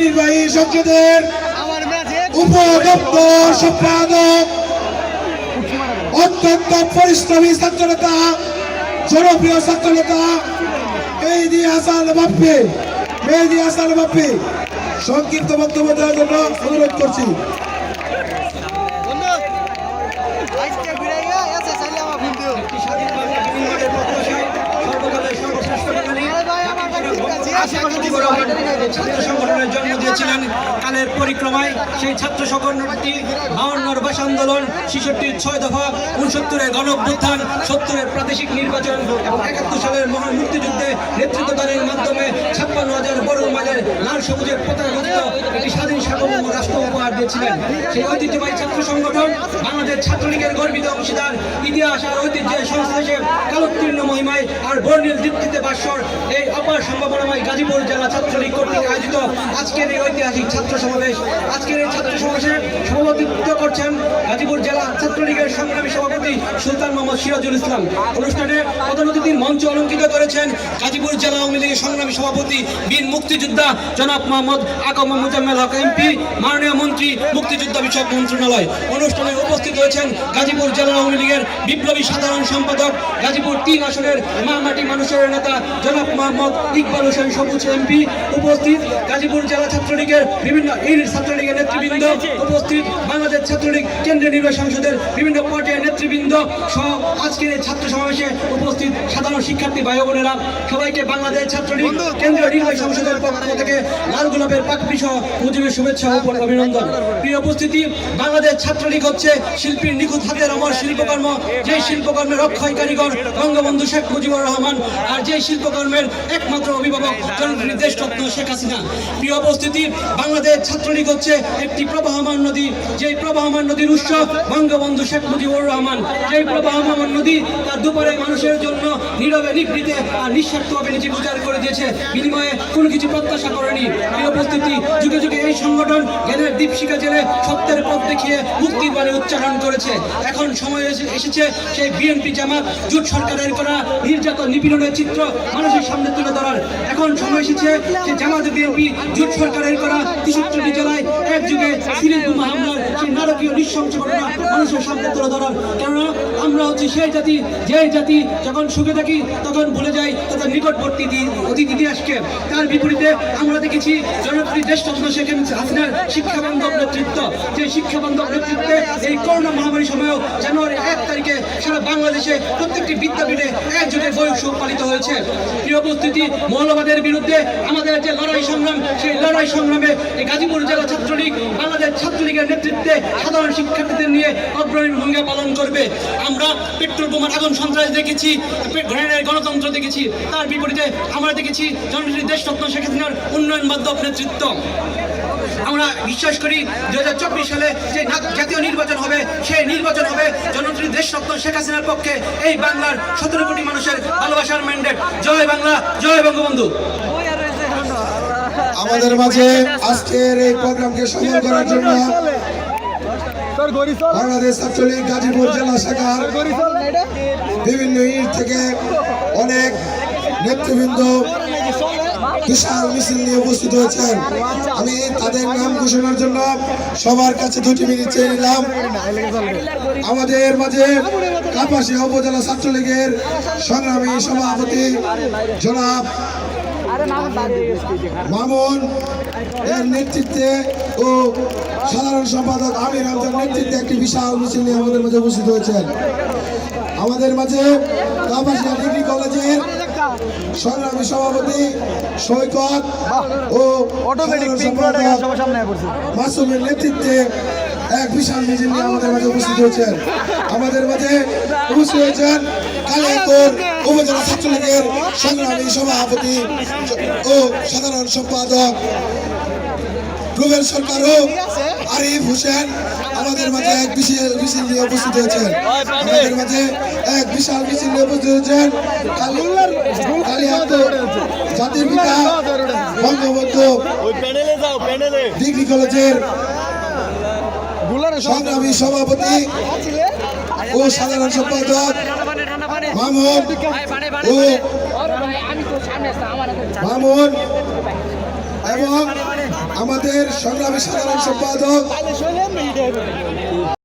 নির্বাহী সংসদের উপদপ্তর সম্পাদক অত্যন্ত পরিশ্রমী ছাত্রনেতা জনপ্রিয় ছাত্রনেতা মেহেদি হাসান বাপ্পি মেহেদি হাসান বাপ্পি। সংক্ষিপ্ত বক্তব্য দেওয়ার জন্য অনুরোধ করছি। ছাত্র সংগঠনের জন্ম দিয়েছিলেন। কালের পরিক্রমায় সেই ছাত্র সংগঠনটি বাউন্নর ভাষা আন্দোলন, ছিষট্টির ছয় দফা, উনসত্তরের গণ সত্তরের প্রাদেশিক নির্বাচন এবং একাত্তর সালের মহান মুক্তিযুদ্ধে নেতৃত্ব দানের মাধ্যমে ছাপ্পান্ন হাজার মাইলের লাল সবুজের পতাকা স্বাধীন সার্বভৌম রাষ্ট্র উপহার দিয়েছিলেন। সেই ঐতিহ্যবাহী ছাত্র সংগঠন বাংলাদেশ ছাত্রলীগের গর্বিত অংশীদার, ইতিহাস আর ঐতিহ্যের সংশ্লেষে কালোত্তীর্ণ মহিমায় আর বর্ণিল দীপ্তিতে বাস্বর এই অপার সম্ভাবনাময় গাজীপুর জেলা ছাত্রলীগ কর্তৃক আয়োজিত আজকের এই ঐতিহাসিক ছাত্র সমাবেশ। আজকের এই ছাত্র সমাবেশে সভাপতিত্ব করছেন গাজীপুর জেলা ছাত্রলীগের সংগ্রামী সভাপতি সুলতান মোহাম্মদ সিরাজুল ইসলাম। অনুষ্ঠানে প্রধান অতিথির মঞ্চ অলঙ্কৃত করেছেন গাজীপুর জেলা আওয়ামী লীগের সংগ্রামী সভাপতি বীর মুক্তিযোদ্ধা জনাব মোহাম্মদ আকম মুজাম্মেল হক এমপি মাননীয় মন্ত্রী মুক্তিযোদ্ধা বিষয়ক মন্ত্রণালয়। অনুষ্ঠানে উপস্থিত রয়েছেন গাজীপুর জেলা আওয়ামী লীগের বিপ্লবী সাধারণ সম্পাদক গাজীপুর তিন আসনের মামাটি মানুষের নেতা জনাব মোহাম্মদ ইকবাল হোসেন সবুজ এমপি। উপস্থিত গাজীপুর জেলা ছাত্রলীগের বিভিন্ন ইর ছাত্রলীগের নেতৃবৃন্দ। উপস্থিত বাংলাদেশ ছাত্রলীগ কেন্দ্রীয় নির্বাহী সংসদের বিভিন্ন পর্যায়ের নেতৃবৃন্দ সহ আজকের এই ছাত্র সমাবেশে উপস্থিত সাধারণ শিক্ষার্থী ভাই বোনেরা। সবাইকে বাংলাদেশ ছাত্রলীগ কেন্দ্রীয় নির্বাহী সংসদের পক্ষ থেকে লাল গোলাপের সহ মুজিবের শুভেচ্ছা ও অভিনন্দন। প্রিয় উপস্থিতি, বাংলাদেশ ছাত্রলীগ হচ্ছে শিল্পীর নিখুঁত হাতের অমর শিল্পকর্ম। যে শিল্পকর্মের কারিগর বঙ্গবন্ধু শেখ মুজিবুর রহমান আর যে শিল্পকর্মের একমাত্র অভিভাবক দেশরত্ন শেখ হাসিনা। প্রিয় উপস্থিতি, বাংলাদেশ ছাত্রলীগ হচ্ছে একটি প্রবাহমান নদী। যে প্রবাহমান নদীর উৎস বঙ্গবন্ধু শেখ মুজিবুর রহমান। এই প্রবাহমান নদী তার দুপারে মানুষের জন্য নীরবে নিভৃতে আর নিঃস্বার্থভাবে নিজে উজাড় করে দিয়েছে। বিনিময়ে কোনো কিছু প্রত্যাশা করেনি। এই উপস্থিতি, যুগে যুগে এই সংগঠন জ্ঞানের দীপশিকা জেলে সত্যের পথ দেখিয়ে মুক্তির বাণী উচ্চারণ করেছে। এখন সময় এসে- এসেছে সেই বিএনপি জামাত, জোট সরকারের করা নির্যাতন নিপীড়নের চিত্র মানুষের সামনে তুলে ধরার। এখন সময় এসেছে যে জামাত বিএনপি, জোট সরকারের করা তেষট্টি জেলায় এক যুগে সিরিজ নারকীয় মহামারী জানুয়ারি এক তারিখে সারা বাংলাদেশে প্রত্যেকটি বিদ্যাপীঠে একযোগে বই পালিত হয়েছে। উপস্থিতি, মৌলবাদের বিরুদ্ধে আমাদের যে লড়াই সংগ্রাম, সেই লড়াই সংগ্রামে গাজীপুর জেলা ছাত্রলীগ, বাংলাদেশ ছাত্রলীগের নেতৃত্বে সাধারণ শিক্ষার্থীদের নিয়ে অগ্রণী ভূমিকা পালন করবে। আমরা পেট্রোল বোমার আগুন সন্ত্রাস দেখেছি গ্রেনেডের গণতন্ত্র দেখেছি তার বিপরীতে আমরা দেখেছি জনপ্রিয় দেশরত্ন শেখ হাসিনার উন্নয়ন বান্ধব নেতৃত্ব। আমরা বিশ্বাস করি দু সালে যে জাতীয় নির্বাচন হবে সেই নির্বাচন হবে জনপ্রিয় দেশরত্ন শেখ হাসিনার পক্ষে। এই বাংলার সতেরো কোটি মানুষের ভালোবাসার ম্যান্ডেট। জয় বাংলা জয় বঙ্গবন্ধু। আমাদের মাঝে আজকের এই প্রোগ্রামকে সফল করার জন্য বাংলাদেশ ছাত্রলীগ গাজীপুর জেলা শাখার বিভিন্ন ইট থেকে অনেক নেতৃবৃন্দ বিশাল মিছিল নিয়ে উপস্থিত হয়েছেন। আমি তাদের নাম ঘোষণার জন্য সবার কাছে দুটি মিনিট চেয়ে নিলাম। আমাদের মাঝে কাপাসিয়া উপজেলা ছাত্রলীগের সংগ্রামী সভাপতি জনাব মামুন এর নেতৃত্বে ও সাধারণ সম্পাদক আমির হামজার নেতৃত্বে একটি বিশাল মিছিল নিয়ে আমাদের মাঝে উপস্থিত হয়েছেন। আমাদের মাঝে কাপাসিয়া ডিগ্রি কলেজের সংগ্রামী সভাপতি সৈকত ও মাসুমের নেতৃত্বে এক বিশাল মিছিল নিয়ে আমাদের মাঝে উপস্থিত হয়েছেন। আমাদের মাঝে উপস্থিত হয়েছেন কালিয়াকোর উপজেলা ছাত্রলীগের সংগ্রামী সভাপতি ও সাধারণ সম্পাদক রুবেল সরকার ও আরিফ হোসেন আমাদের মাঝে এক বিশাল মিছিল নিয়ে উপস্থিত হয়েছেন। আমাদের মাঝে এক বিশাল মিছিল নিয়ে উপস্থিত হয়েছেন। জাতির পিতা বঙ্গবন্ধু ডিগ্রি কলেজের সংগ্রামী সভাপতি ও সাধারণ সম্পাদক মামুন। ও। মামুন। এবং আমাদের সংগ্রামী সাধারণ সম্পাদক।